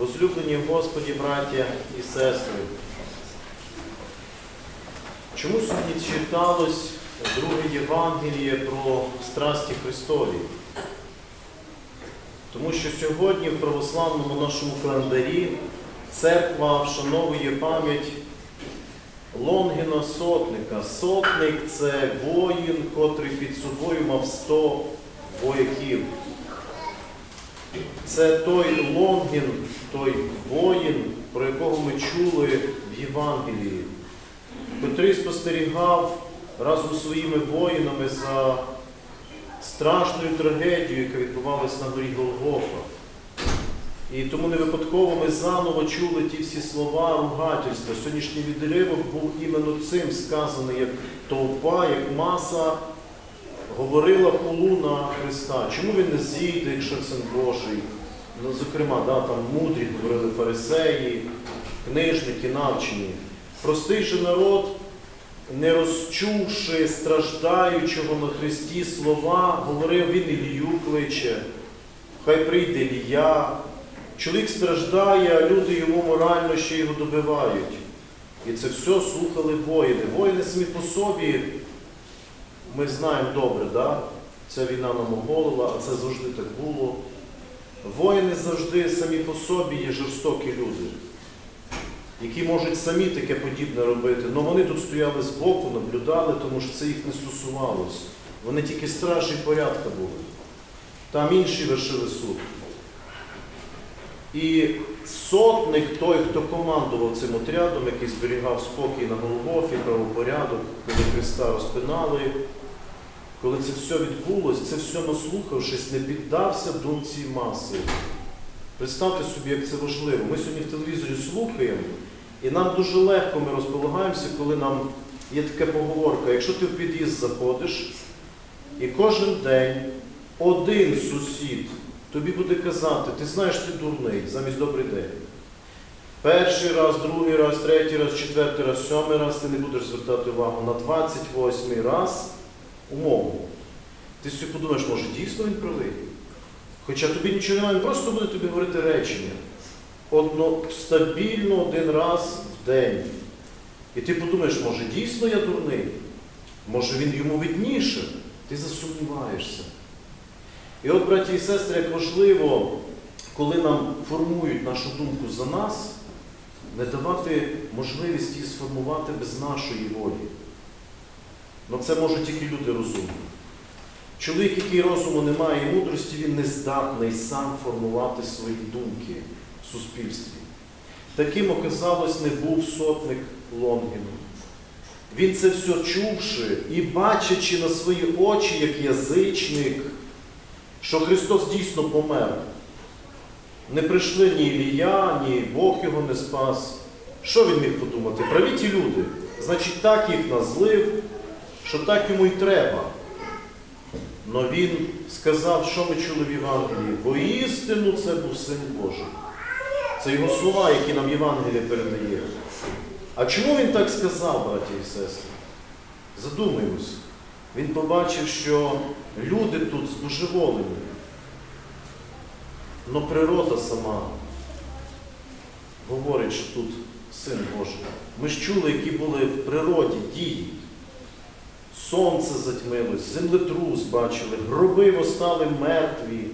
Возлюблені в Господі, браття і сестри. Чому сьогодні читалось друге Євангеліє про страсті Христові? Тому що сьогодні в православному нашому календарі церква вшановує пам'ять Лонгіна Сотника. Сотник це воїн, котрий під собою мав 100 вояків. Це той Лонгін, той воїн, про якого ми чули в Євангелії, котрий спостерігав разом з своїми воїнами за страшною трагедією, яка відбувалася на горі Голгофа. І тому не випадково ми заново чули ті всі слова ругательства. Сьогоднішній відривок був іменно цим сказаний, як толпа, як маса говорила хулу на Христа. Чому він не зійде, якщо син Божий? Ну, зокрема, да, там мудрі говорили фарисеї, книжники, навчені. Простий же народ, не розчувши страждаючого на Христі слова, говорив, він Ілію кличе, хай прийде Ілія. Чоловік страждає, а люди йому морально ще його добивають. І це все слухали воїни. Воїни самі по собі, ми знаємо добре, да? ця війна нам оголила, а це завжди так було. Воїни завжди самі по собі є жорстокі люди, які можуть самі таке подібне робити. Але вони тут стояли збоку, наблюдали, тому що це їх не стосувалося. Вони тільки стражі порядка були. Там інші вершили суд. І сотник, той, хто командував цим отрядом, який зберігав спокій на Голгофі, правопорядок, коли Христа розпинали, коли це все відбулося, це все наслухавшись, не піддався думці маси. Представте собі, як це важливо. Ми сьогодні в телевізорі слухаємо, і нам дуже легко ми розполагаємося, коли нам є така поговорка. Якщо ти в під'їзд заходиш, і кожен день один сусід тобі буде казати, ти знаєш, ти дурний, замість добрий день. Перший раз, другий раз, третій раз, четвертий раз, сьомий раз ти не будеш звертати увагу на 28 раз умову. Ти собі подумаєш, може дійсно він правий? Хоча тобі нічого немає, він просто буде тобі говорити речення. Одно, стабільно один раз в день. І ти подумаєш, може дійсно я дурний? Може він йому видніше? Ти засумніваєшся. І от, браті і сестри, як важливо, коли нам формують нашу думку за нас, не давати можливість її сформувати без нашої волі. Ну це можуть тільки люди розумні. Чоловік, який розуму не має і мудрості, він не здатний сам формувати свої думки в суспільстві. Таким, оказалось, не був сотник Лонгіну. Він це все чувши і бачачи на свої очі, як язичник, що Христос дійсно помер. Не прийшли ні Ілія, ні Бог його не спас. Що він міг подумати? Праві ті люди. Значить, так їх назлив, що так йому й треба. Но він сказав, що ми чули в Євангелії, бо істину це був Син Божий. Це його слова, які нам Євангеліє передає. А чому він так сказав, браті і сестри? Задумаємось. Він побачив, що люди тут збожеволені. Но природа сама говорить, що тут Син Божий. Ми ж чули, які були в природі дії. Сонце затьмилось, землетрус бачили, гроби постали мертві.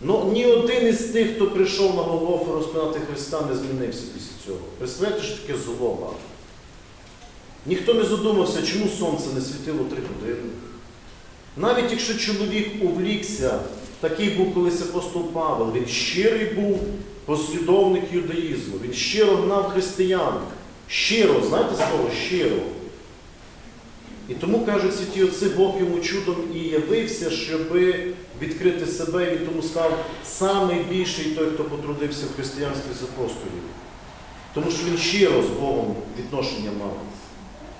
Ну ні один із тих, хто прийшов на Голгофу розпинати Христа, не змінився після цього. Представляєте, що таке злоба? Ніхто не задумався, чому сонце не світило три години. Навіть якщо чоловік увлікся, такий був колись апостол Павел, він щирий був послідовник юдаїзму, він щиро гнав християн. Щиро, знаєте слово щиро. І тому кажуть святі отці, Бог йому чудом і явився, щоб відкрити себе, і тому став найбільший той, хто потрудився в християнстві з апостолів. Тому що він щиро з Богом відношення мав.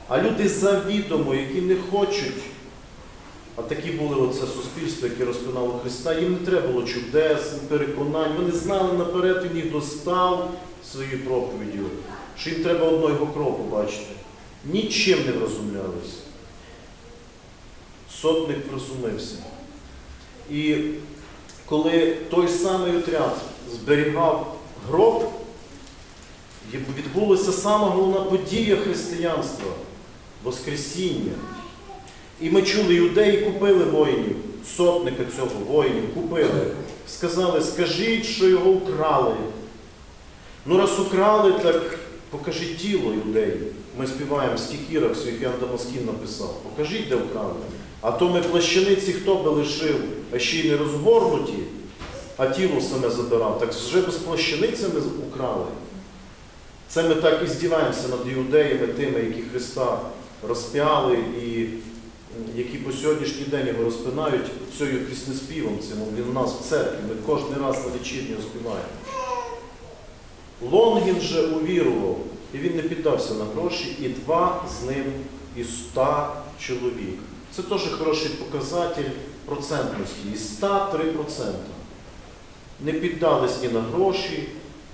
А люди завідомо, які не хочуть, а такі були оце суспільство, яке розпинало Христа, їм не треба було чудес, переконань. Вони знали наперед, він їх достав своєю проповіддю, що їм треба одного його кров побачити. Нічим не врозумлялися. Сотник врозумився. І коли той самий отряд зберігав гроб відбулася сама головна подія християнства Воскресіння. І ми чули, юдеї купили воїнів, сотника цього воїнів купили. Сказали, скажіть, що його вкрали. Ну, раз украли, так покажіть тіло юдеїв. Ми співаємо в стихірах, Свяхіан Дамаскін написав. Покажіть, де вкрали. А то ми плащаниці хто би лишив, а ще й не розгорнуті, а тіло саме забирав. Так вже без плащаницями украли. Це ми так і здіваємося над іудеями, тими, які Христа розп'яли і які по сьогоднішній день його розпинають цією піснеспівом цим. Він у нас в церкві, ми кожен раз на вечірню співаємо. Лонгін же увірував, і він не піддався на гроші, і два з ним із ста чоловік. Це теж хороший показатель процентності. Із 103%. Не піддались ні на гроші,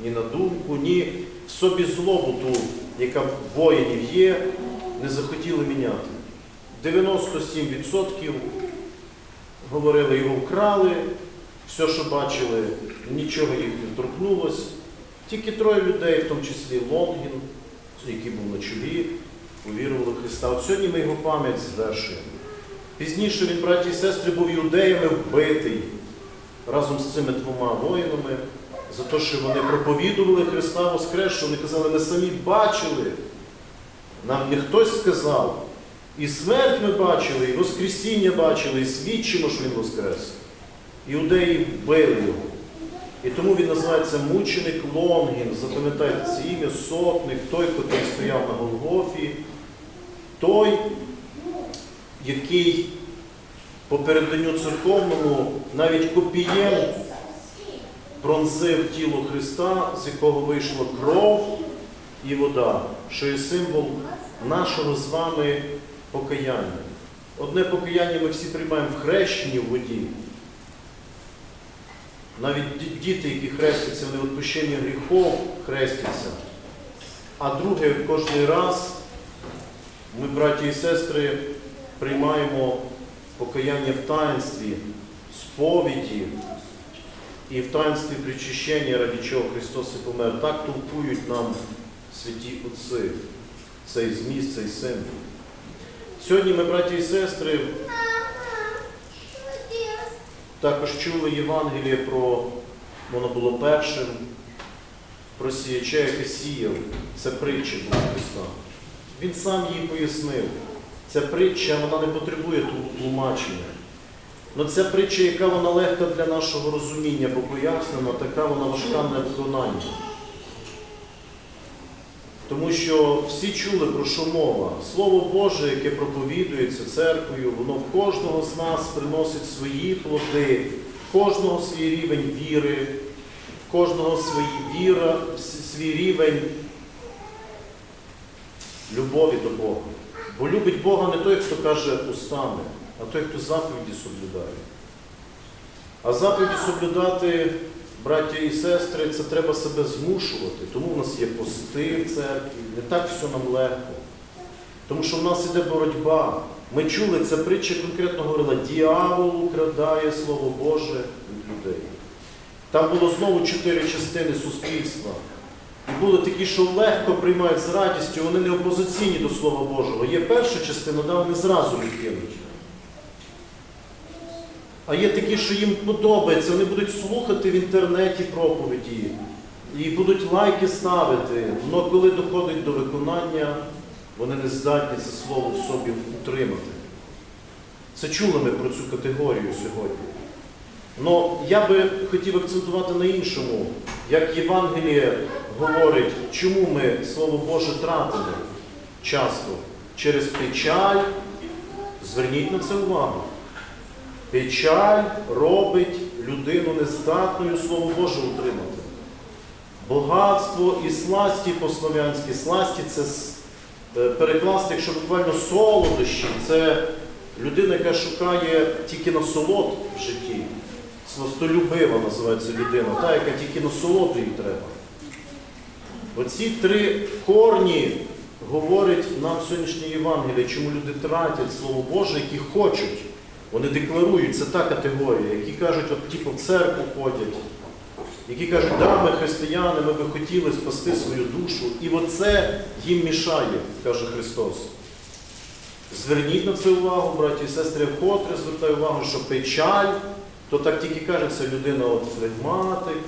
ні на думку, ні в собі злобу ту, яка в воїнів є, не захотіли міняти. 97% говорили, його вкрали, все, що бачили, нічого їх не торкнулось. Тільки троє людей, в тому числі Лонгін, який був на чолі, увірували в Христа. От сьогодні ми його пам'ять звершуємо. Пізніше він, браті і сестри, був юдеями вбитий разом з цими двома воїнами за те, що вони проповідували Христа Воскрес, що вони казали, ми самі бачили. Нам не хтось сказав. І смерть ми бачили, і Воскресіння бачили, і свідчимо, що Він Воскрес. Іудеї вбили його. І тому він називається мученик Лонгін. Запам'ятайте це ім'я, сотник, той, який стояв на Голгофі, той, який по переданню церковному навіть копієм пронзив тіло Христа, з якого вийшла кров і вода, що є символ нашого з вами покаяння. Одне покаяння ми всі приймаємо в хрещенні в воді. Навіть діти, які хрестяться, в відпущенні гріхов хрестяться. А друге, кожен раз ми, браті і сестри, приймаємо покаяння в таїнстві, сповіді і в таїнстві причащення, ради чого Христос і помер. Так толкують нам святі Отці, цей зміст, цей символ. Сьогодні ми, браті і сестри, також чули Євангеліє про, воно було першим, про сіяча, яке сіяв. Це притча була Христа. Він сам її пояснив. Ця притча вона не потребує тлумачення. Но ця притча, яка вона легка для нашого розуміння, бо пояснена, така вона важка на виконання. Тому що всі чули, про що мова. Слово Боже, яке проповідується церквою, воно в кожного з нас приносить свої плоди, в кожного свій рівень віри, в кожного свій віра, свій рівень любові до Бога. Бо любить Бога не той, хто каже устами, а той, хто заповіді соблюдає. А заповіді соблюдати, браття і сестри, це треба себе змушувати. Тому в нас є пости в церкві, не так все нам легко. Тому що в нас іде боротьба. Ми чули, ця притча конкретно говорила, діявол украдає Слово Боже від людей. Там було знову чотири частини суспільства. І були такі, що легко приймають з радістю, вони не опозиційні до Слова Божого. Є перша частина, да, вони зразу відкинуть. А є такі, що їм подобається, вони будуть слухати в інтернеті проповіді і будуть лайки ставити. Але коли доходить до виконання, вони не здатні це слово в собі утримати. Це чули ми про цю категорію сьогодні. Но я би хотів акцентувати на іншому, як Євангеліє говорить, чому ми Слово Боже тратимо часто через печаль. Зверніть на це увагу. Печаль робить людину нездатною Слово Боже утримати. Багатство і сласті по-слов'янськи. Сласті це е, перекласти, якщо буквально солодощі, це людина, яка шукає тільки насолод в житті. Сластолюбива називається людина, та, яка тільки насолоду їй треба. Оці три корні говорить нам сьогоднішнє Євангеліє, чому люди тратять Слово Боже, які хочуть. Вони декларують, це та категорія, які кажуть, от типу в церкву ходять, які кажуть, да, ми християни, ми би хотіли спасти свою душу. І оце їм мішає, каже Христос. Зверніть на це увагу, браті і сестри, вкотре звертаю увагу, що печаль, то так тільки кажеться, людина от флегматик,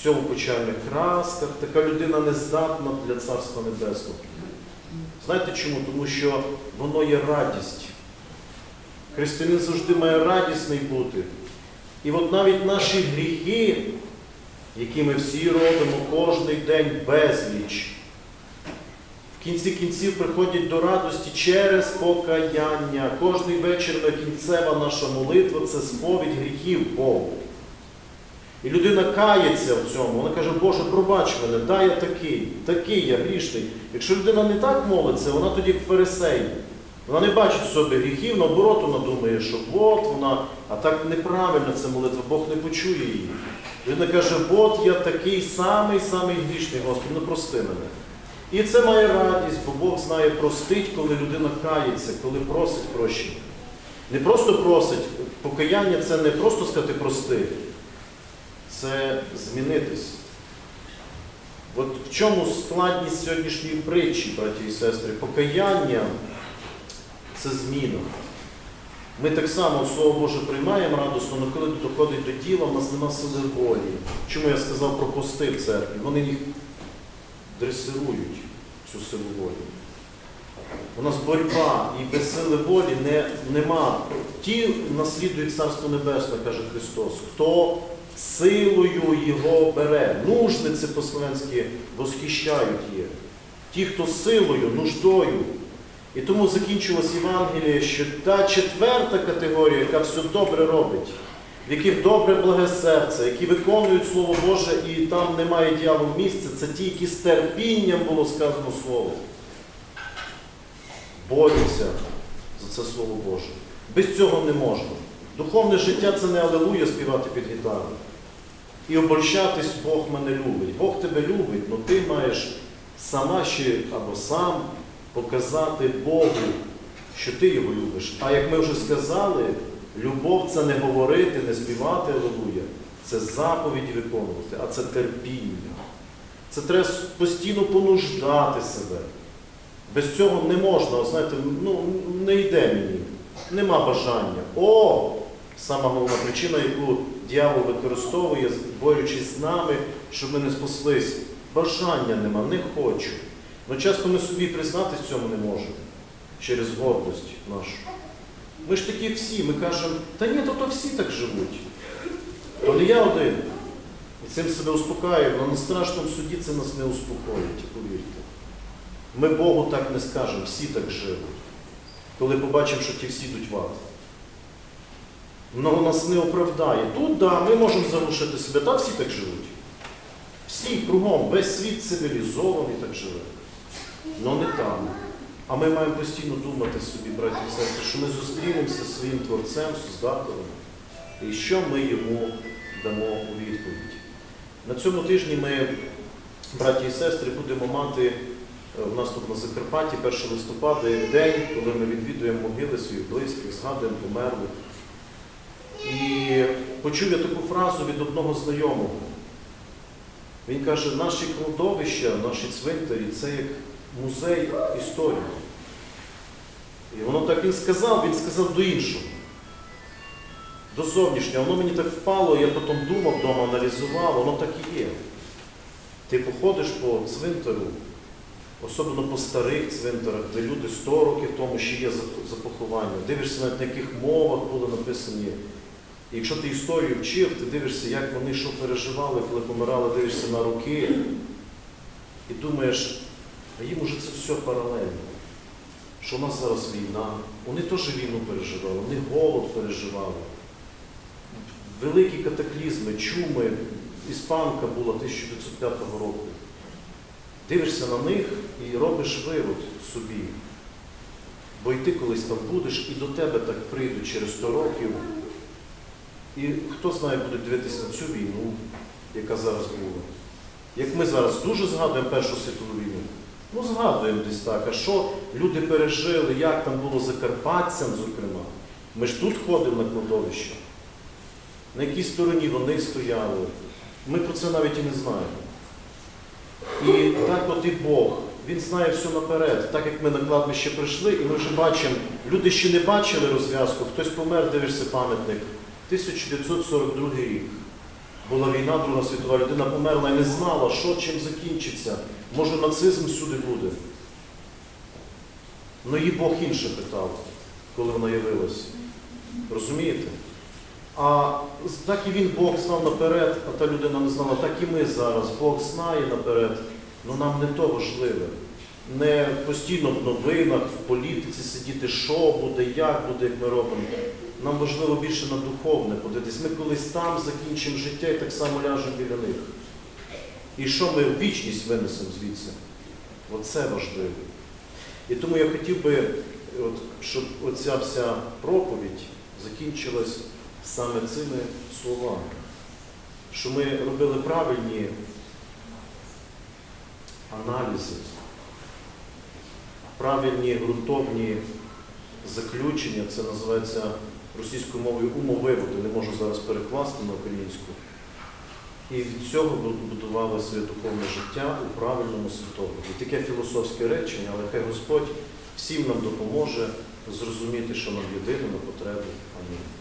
всьому печальних красках, така людина не здатна для Царства Небесного. Знаєте чому? Тому що воно є радість. Християнин завжди має радісний бути. І от навіть наші гріхи, які ми всі робимо кожний день безліч, в кінці кінців приходять до радості через покаяння. Кожний вечір на кінцева наша молитва це сповідь гріхів Богу. І людина кається в цьому, вона каже, Боже, пробач мене, да, я такий, такий я грішний. Якщо людина не так молиться, вона тоді фарисей. Вона не бачить в собі гріхів, наоборот, вона думає, що от вона, а так неправильно це молитва, Бог не почує її. Людина каже, от я такий самий, самий грішний, Господи, ну прости мене. І це має радість, бо Бог знає простить, коли людина кається, коли просить прощення. Не просто просить, покаяння це не просто сказати прости, це змінитись. От в чому складність сьогоднішньої притчі, браті і сестри, покаяння це зміна. Ми так само Слово Боже приймаємо радосно, але коли доходить до діла, в нас нема сили волі. Чому я сказав про пости в церкві? Вони їх дресирують, цю силу волі. У нас боротьба і без сили волі не, нема. Ті наслідують Царство Небесне, каже Христос, хто силою Його бере. Нужниці по-словенськи восхищають є. Ті, хто силою, нуждою. І тому закінчилось Євангеліє, що та четверта категорія, яка все добре робить, в яких добре благе серце, які виконують Слово Боже і там немає дьявол місця, це ті, які з терпінням було сказано Слово. Борються за це Слово Боже. Без цього не можна. Духовне життя це не алелуя співати під гітару. І обольщатись Бог мене любить. Бог тебе любить, але ти маєш сама ще або сам показати Богу, що ти його любиш. А як ми вже сказали, любов це не говорити, не співати Алелуя, це заповіді виконувати, а це терпіння. Це треба постійно понуждати себе. Без цього не можна, знаєте, ну не йде мені, нема бажання. О! Сама головна причина, яку дьявол використовує, борючись з нами, щоб ми не спаслись. Бажання нема, не хочу. Ну часто ми собі признатись в цьому не можемо через гордость нашу. Ми ж такі всі, ми кажемо, та ні, то, то всі так живуть. То не я один. І цим себе успокаюємо, але на страшному суді це нас не успокоїть, повірте. Ми Богу так не скажемо, всі так живуть. Коли побачимо, що ті всі йдуть в ад. Воно нас не оправдає. Тут, да, ми можемо залишити себе, та всі так живуть. Всі кругом, весь світ цивілізований так живе. Ну не там. А ми маємо постійно думати собі, браті і сестри, що ми зустрінемося зі своїм Творцем, Создателем, і що ми йому дамо у відповідь. На цьому тижні ми, браті і сестри, будемо мати е, у нас тут на Закарпатті 1 листопада день, коли ми відвідуємо могили своїх близьких, згадуємо померлих. І почув я таку фразу від одного знайомого. Він каже, наші кладовища, наші цвинтарі це як музей історії. І воно так він сказав, він сказав до іншого. До зовнішнього. Воно мені так впало, я потім думав вдома, аналізував, воно так і є. Ти походиш по цвинтару, особливо по старих цвинтарах, де люди 100 років тому ще є за- поховання. Дивишся навіть на яких мовах були написані. І якщо ти історію вчив, ти дивишся, як вони що переживали, коли помирали, дивишся на руки і думаєш, а їм уже це все паралельно. Що у нас зараз війна, вони теж війну переживали, вони голод переживали. Великі катаклізми, чуми, іспанка була 1905 року. Дивишся на них і робиш вивод собі. Бо й ти колись там будеш, і до тебе так прийдуть через 100 років. І хто знає, будуть дивитися на цю війну, яка зараз була. Як ми зараз дуже згадуємо Першу світову війну, ну згадуємо десь так, а що люди пережили, як там було закарпатцям, зокрема. Ми ж тут ходимо на кладовище. На якій стороні вони стояли, Ми про це навіть і не знаємо. І так от і Бог, Він знає все наперед. Так як ми на кладбище прийшли, і ми вже бачимо, люди ще не бачили розв'язку, хтось помер, дивишся пам'ятник. 1942 рік. Була війна, Друга світова людина померла і не знала, що чим закінчиться. Може, нацизм всюди буде. Ну її Бог інше питав, коли вона явилася. Розумієте? А так і він Бог знав наперед, а та людина не знала, так і ми зараз. Бог знає наперед, але нам не то важливе. Не постійно в новинах, в політиці сидіти, що буде, як буде, як ми робимо. Нам важливо більше на духовне подивитись. Ми колись там закінчимо життя і так само ляжемо біля них. І що ми вічність винесемо звідси? Оце важливо. І тому я хотів би, от, щоб оця вся проповідь закінчилась саме цими словами, що ми робили правильні аналізи, правильні ґрунтовні заключення, це називається російською мовою умовиводи, не можу зараз перекласти на українську. І від цього будували своє духовне життя у правильному світогляді. Таке філософське речення, але хай Господь всім нам допоможе зрозуміти, що нам єдине на потребу. Амінь.